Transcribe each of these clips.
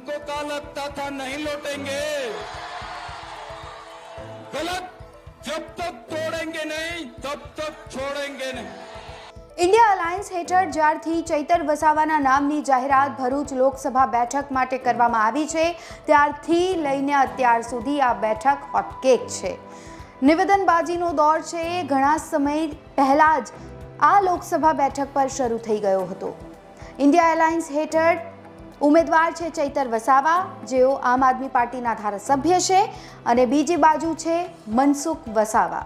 तुमको क्या लगता था नहीं लौटेंगे गलत जब तक तोड़ेंगे नहीं तब तक छोड़ेंगे नहीं ઇન્ડિયા અલાયન્સ હેઠળ જ્યારથી ચૈતર વસાવાના નામની જાહેરાત ભરૂચ લોકસભા બેઠક માટે કરવામાં આવી છે ત્યારથી લઈને અત્યાર સુધી આ બેઠક હોટકેક છે નિવેદનબાજીનો દોર છે એ ઘણા સમય પહેલાં જ આ લોકસભા બેઠક પર શરૂ થઈ ગયો હતો ઇન્ડિયા એલાયન્સ હેઠળ ઉમેદવાર છે ચૈતર વસાવા, જેઓ આમ આદમી પાર્ટીના ધારાસભ્ય છે, અને બીજી બાજુ છે મનસુખ વસાવા.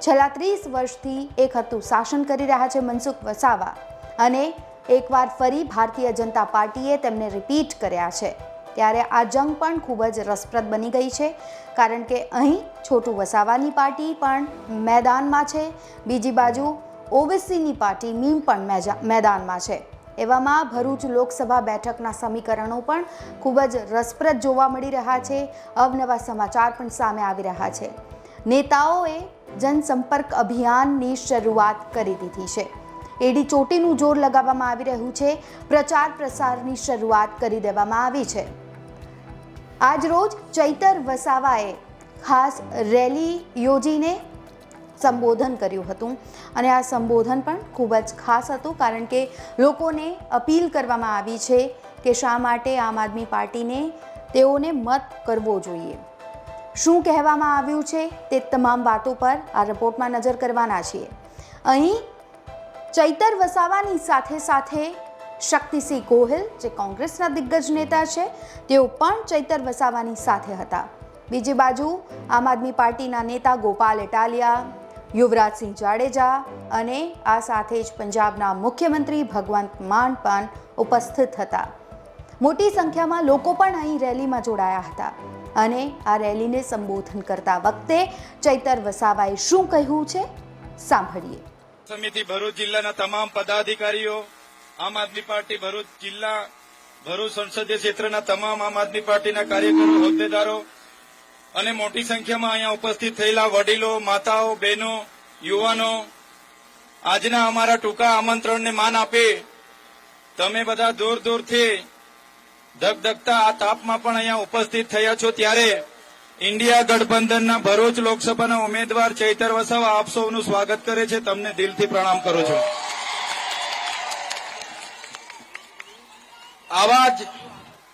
છેલ્લા ત્રીસ વર્ષથી એક હતું શાસન કરી રહ્યા છે મનસુખ વસાવા, અને એકવાર ફરી ભારતીય જનતા પાર્ટીએ તેમને રિપીટ કર્યા છે. ત્યારે આ જંગ પણ ખૂબ જ રસપ્રદ બની ગઈ છે, કારણ કે અહીં છોટું વસાવાની પાર્ટી પણ મેદાનમાં છે, બીજી બાજુ ઓવેસીની પાર્ટી મીમ પણ મેદાનમાં છે. એવામાં ભરૂચ લોકસભા બેઠકના સમીકરણો પણ ખૂબ જ રસપ્રદ જોવા મળી રહ્યા છે. અવનવા સમાચાર પણ સામે આવી રહ્યા છે. નેતાઓએ જનસંપર્ક અભિયાનની શરૂઆત કરી દીધી છે. એડી ચોટીનું જોર લગાવવામાં આવી રહ્યું છે. પ્રચાર પ્રસારની શરૂઆત કરી દેવામાં આવી છે. આજરોજ ચૈતર વસાવાએ ખાસ રેલી યોજીને સંબોધન કર્યું હતું. અને આ સંબોધન પણ ખૂબ જ ખાસ હતું, કારણ કે લોકોને અપીલ કરવામાં આવી છે કે શા માટે આમ આદમી પાર્ટીને તેઓને મત કરવો જોઈએ. શું કહેવામાં આવ્યું છે તે તમામ વાતો પર આ રિપોર્ટમાં નજર કરવાના છીએ. અહીં ચૈતર વસાવાની સાથે સાથે શક્તિસિંહ ગોહિલ, જે કોંગ્રેસના દિગ્ગજ નેતા છે, તેઓ પણ ચૈતર વસાવાની સાથે હતા. બીજી બાજુ આમ આદમી પાર્ટીના નેતા ગોપાલ ઇટાલિયા યુવરાજસિંહ જાડેજા અને આ સાથે જ પંજાબના મુખ્યમંત્રી ભગવંત માન પણ ઉપસ્થિત હતા. મોટી સંખ્યામાં લોકો પણ અહીં રેલીમાં જોડાયા હતા અને આ રેલીને સંબોધન કરતા વખતે ચૈતર વસાવાએ શું કહ્યું છે? સાંભળીએ. સમિતિ ભરૂચ જિલ્લાના તમામ પદાધિકારીઓ, આમ આદમી પાર્ટી ભરૂચ જિલ્લા, ભરૂચ સંસદીય ક્ષેત્રના તમામ આમ આદમી પાર્ટીના કાર્યકરો, હોદ્દેદારો અને મોટી સંખ્યામાં અહીંયા ઉપસ્થિત થયેલા વડીલો, માતાઓ, બહેનો, યુવાનો, આજના અમારા ટૂંકા આમંત્રણને માન આપે તમે બધા દૂર દૂરથી ધગધગતા આ તાપમાં પણ અહીંયા ઉપસ્થિત થયા છો ત્યારે ઇન્ડિયા ગઠબંધનના ભરૂચ લોકસભાના ઉમેદવાર ચૈતર વસાવા આપ સૌનું સ્વાગત કરે છે. તમને દિલથી પ્રણામ કરું છું. આવા જ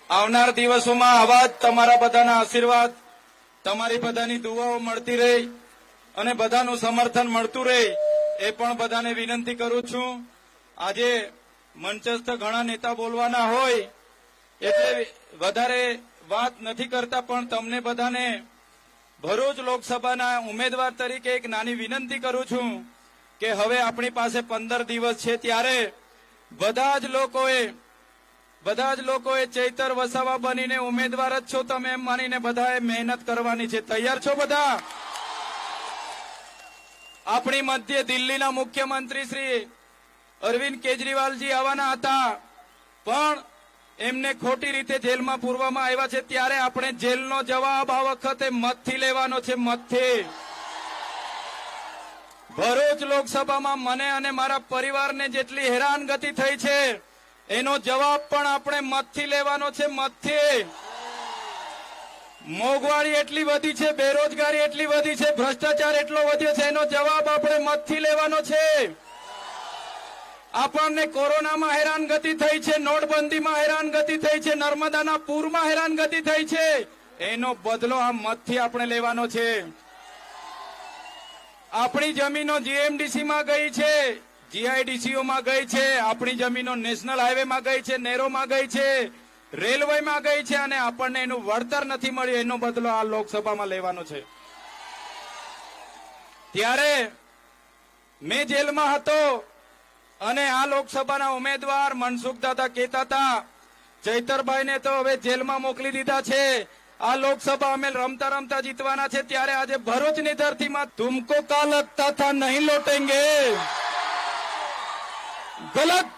આવનાર દિવસોમાં આવા જ તમારા બધાના આશીર્વાદ તમારી બધાની દુવાઓ મળતી રહે અને બધાનું સમર્થન મળતું રહે, એ પણ બધાને વિનંતી કરું છું. આજે મંચસ્થ ઘણા નેતા બોલવાના હોય, એટલે વધારે વાત નથી કરતા, પણ તમને બધાને ભરૂચ લોકસભાના ઉમેદવાર તરીકે એક નાની વિનંતી કરું છું કે હવે આપણી પાસે પંદર દિવસ છે, ત્યારે બધા જ લોકોએ બધા જ લોકોએ ચૈતર વસાવા બનીને ઉમેદવાર જ છો તમે એમ માનીને બધાએ મહેનત કરવાની છે. તૈયાર છો બધા? આપણી મધ્ય દિલ્હીના મુખ્યમંત્રી શ્રી અરવિંદ કેજરીવાલજી આવવાના હતા. પણ એમને ખોટી રીતે જેલમાં પૂરવામાં આવ્યા છે. ત્યારે આપણે જેલનો જવાબ આ વખતે મતથી લેવાનો છે, મતથી. ભરૂચ લોકસભામાં મને અને મારા પરિવારને જેટલી હેરાનગતિ થઈ છે એનો જવાબ પણ આપણે મતથી લેવાનો છે, મતથી. મોંઘવારી એટલી વધી છે, બેરોજગારી એટલી વધી છે, ભ્રષ્ટાચાર એટલો વધ્યો છે, એનો જવાબ આપણે મતથી લેવાનો છે. આપણને કોરોનામાં હેરાનગતિ થઈ છે, નોટબંધીમાં હેરાનગતિ થઈ છે, નર્મદાના પૂરમાં હેરાનગતિ થઈ છે. એનો બદલો આ મતથી આપણે લેવાનો છે. આપણી જમીનો જીએમડીસી માં ગઈ છે. જીઆઈડીસીઓ માં ગઈ છે, આપણી જમીનો નેશનલ હાઈવે માં ગઈ છે, નેરોમાં ગઈ છે રેલવે માં ગઈ છે અને આપણને એનું વળતર નથી મળ્યું, એનો બદલો આ લોકસભામાં લેવાનો છે. ત્યારે મેં જેલમાં હતો અને આ લોકસભાના ઉમેદવાર મનસુખ દાદા કહેતા હતા ચૈતરભાઈને તો હવે જેલમાં મોકલી દીધા છે. આ લોકસભા અમે રમતા રમતા જીતવાના છે. ત્યારે આજે ભરૂચની ધરતીમાં તુમકો કા લગતા થા નહીં લौटेंगे गलत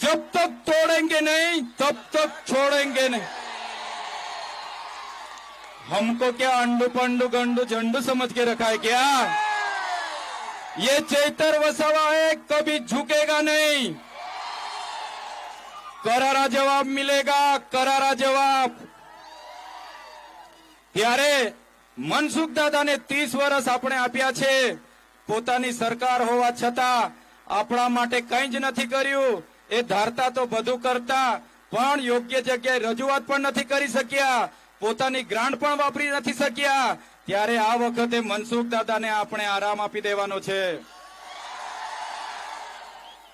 जब तक तोड़ेंगे नहीं तब तक छोड़ेंगे नहीं हमको क्या अंडू पंडू गंडू झंडू समझ के रखा है क्या ये चैतर वसावा है कभी झुकेगा नहीं करारा जवाब मिलेगा करारा जवाब ત્યારે મનસુખ દાદાને ત્રીસ વર્ષ આપણે આપ્યા છે પોતાની સરકાર હોવા છતાં આપણા માટે કંઈ જ નથી કર્યું. એ ધારતા તો બધું કરતા, પણ યોગ્ય જગ્યાએ રજૂઆત પણ નથી કરી શક્યા. પોતાની ગ્રાન્ટ પણ વાપરી નથી શક્યા. ત્યારે આ વખતે મનસુખ દાદાને આપણે આરામ આપી દેવાનો છે.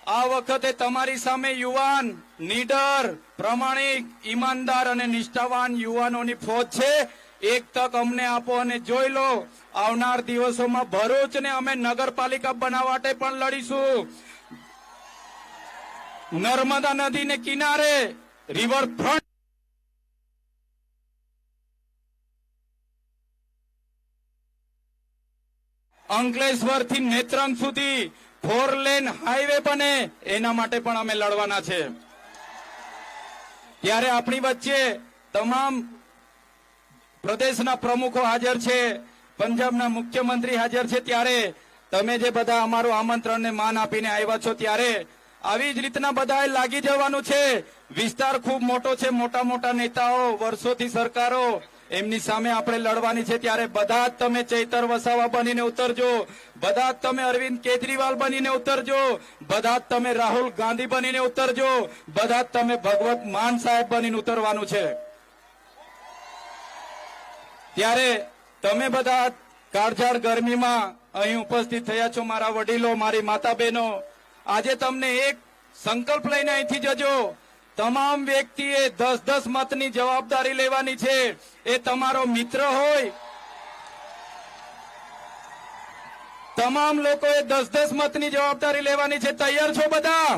આ વખતે તમારી સામે યુવાન, નીડર, પ્રમાણિક, ઈમાનદાર અને નિષ્ઠાવાન યુવાનોની ફોજ છે. એક તક અમને આપો અને જોઈ લો, આવનાર દિવસોમાં ભરૂચને અમે નગરપાલિકા બનાવવા માટે પણ લડીશું. નર્મદા નદીને કિનારે રિવરફ્રન્ટ અંકલેશ્વરથી નેત્રંગ સુધી ફોર લેન હાઈવે બને, એના માટે પણ અમે લડવાના છે. ત્યારે આપણી વચ્ચે તમામ પ્રદેશના પ્રમુખો હાજર છે, પંજાબના મુખ્યમંત્રી હાજર છે ત્યારે તમે જે બધા અમારું આમંત્રણને માન આપીને આવ્યા છો ત્યારે આવી જ રીતના બધાએ લાગી જવાનું છે. વિસ્તાર ખૂબ મોટો છે, મોટા મોટા નેતાઓ, વર્ષોથી સરકારો એમની સામે આપણે લડવાની છે ત્યારે બધા જ તમે ચૈતર વસાવા બનીને ઉતરજો, બધા જ તમે અરવિંદ કેજરીવાલ બનીને ઉતરજો, બધા જ તમે રાહુલ ગાંધી બનીને ઉતરજો, બધા જ તમે ભગવત માન સાહેબ બનીને ઉતરવાનું છે. ત્યારે તમે બધા કાળઝાળ ગરમીમાં અહીં ઉપસ્થિત થયા છો, મારા વડીલો, મારી માતા બહેનો આજે તમને એક સંકલ્પ લઈને અહીંથી જજો. તમામ વ્યક્તિએ દસ દસ મતની જવાબદારી લેવાની છે. એ તમારો મિત્ર હોય. તમામ લોકોએ દસ દસ મતની જવાબદારી લેવાની છે. તૈયાર છો બધા?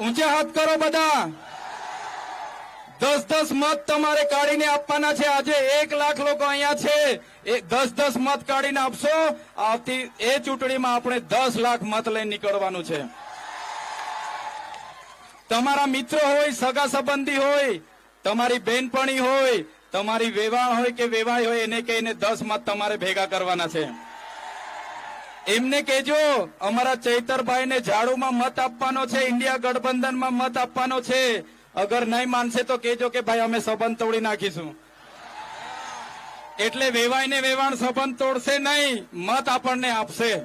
ઊંચા હાથ કરો બધા. દસ દસ મત તમારે કાઢીને આપવાના છે. આજે એક લાખ લોકો અહીંયા છે. એ દસ દસ મત કાઢીને આપશો. આવતી એ ચૂંટણીમાં આપણે દસ લાખ મત લઈને નીકળવાનું છે. તમારા મિત્રો હોય, સગા સંબંધી હોય, તમારી બેનપણી હોય, તમારી વેવાણ હોય કે વેવાય હોય, એને કહીને દસ મત તમારે ભેગા કરવાના છે. એમને કહેજો, અમારા ચૈતરભાઈને ઝાડુમાં મત આપવાનો છે, ઇન્ડિયા ગઠબંધનમાં મત આપવાનો છે. અગર નહીં માનશે તો કેજો કે ભાઈ, અમે સંબંધ તોડી નાખીશું. એટલે વેવાઈને વેવાણ સંબંધ તોડશે નહીં, મત આપણને આપશે.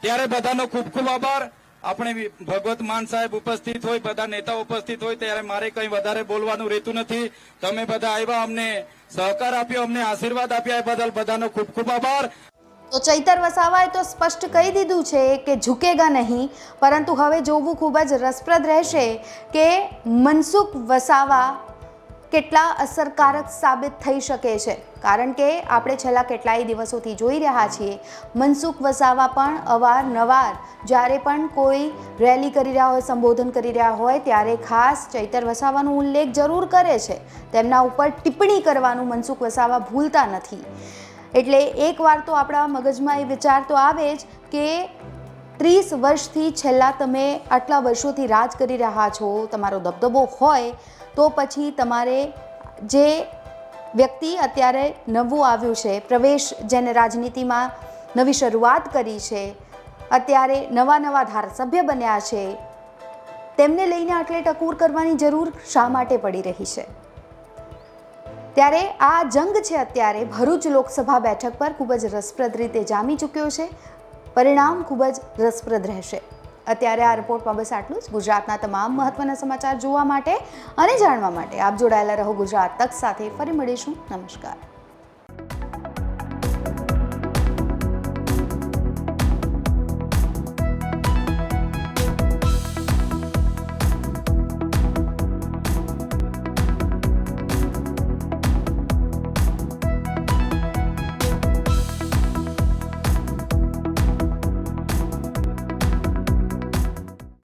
ત્યારે બધાનો ખૂબ ખૂબ આભાર. આપણે ભગવત માન સાહેબ ઉપસ્થિત હોય, બધા નેતા ઉપસ્થિત હોય, ત્યારે મારે કંઈ વધારે બોલવાનું રહેતું નથી. તમે બધા આવ્યા અમને સહકાર આપ્યો, અમને આશીર્વાદ આપ્યા, એ બદલ બધાનો ખૂબ ખૂબ આભાર. તો ચૈતર વસાવાએ તો સ્પષ્ટ કહી દીધું છે કે ઝૂકેગા નહીં, પરંતુ હવે જોવું ખૂબ જ રસપ્રદ રહેશે કે મનસુખ વસાવા કેટલા અસરકારક સાબિત થઈ શકે છે. કારણ કે આપણે છેલ્લા કેટલાય દિવસોથી જોઈ રહ્યા છીએ, મનસુખ વસાવા પણ અવારનવાર જ્યારે પણ કોઈ રેલી કરી રહ્યા હોય, સંબોધન કરી રહ્યા હોય, ત્યારે ખાસ ચૈતર વસાવાનો ઉલ્લેખ જરૂર કરે છે. તેમના ઉપર ટિપ્પણી કરવાનું મનસુખ વસાવા ભૂલતા નથી. એટલે એકવાર તો આપણા મગજમાં એ વિચાર તો આવે જ કે ત્રીસ વર્ષથી છેલ્લા તમે આટલા વર્ષોથી રાજ કરી રહ્યા છો, તમારો દબદબો હોય, તો પછી તમારે જે વ્યક્તિ અત્યારે નવું આવ્યું છે, પ્રવેશ જેને રાજનીતિમાં નવી શરૂઆત કરી છે, અત્યારે નવા નવા ધારાસભ્ય બન્યા છે, તેમને લઈને આટલે ટકોર કરવાની જરૂર શા માટે પડી રહી છે? ત્યારે આ જંગ છે અત્યારે. ભરૂચ લોકસભા બેઠક પર ખૂબ જ રસપ્રદ રીતે જામી ચૂક્યો છે. પરિણામ ખૂબ જ રસપ્રદ રહેશે. અત્યારે આ રિપોર્ટમાં બસ આટલું જ. ગુજરાતના તમામ મહત્વના સમાચાર જોવા માટે અને જાણવા માટે આપ જોડાયેલા રહો ગુજરાત તક સાથે. ફરી મળીશું. નમસ્કાર.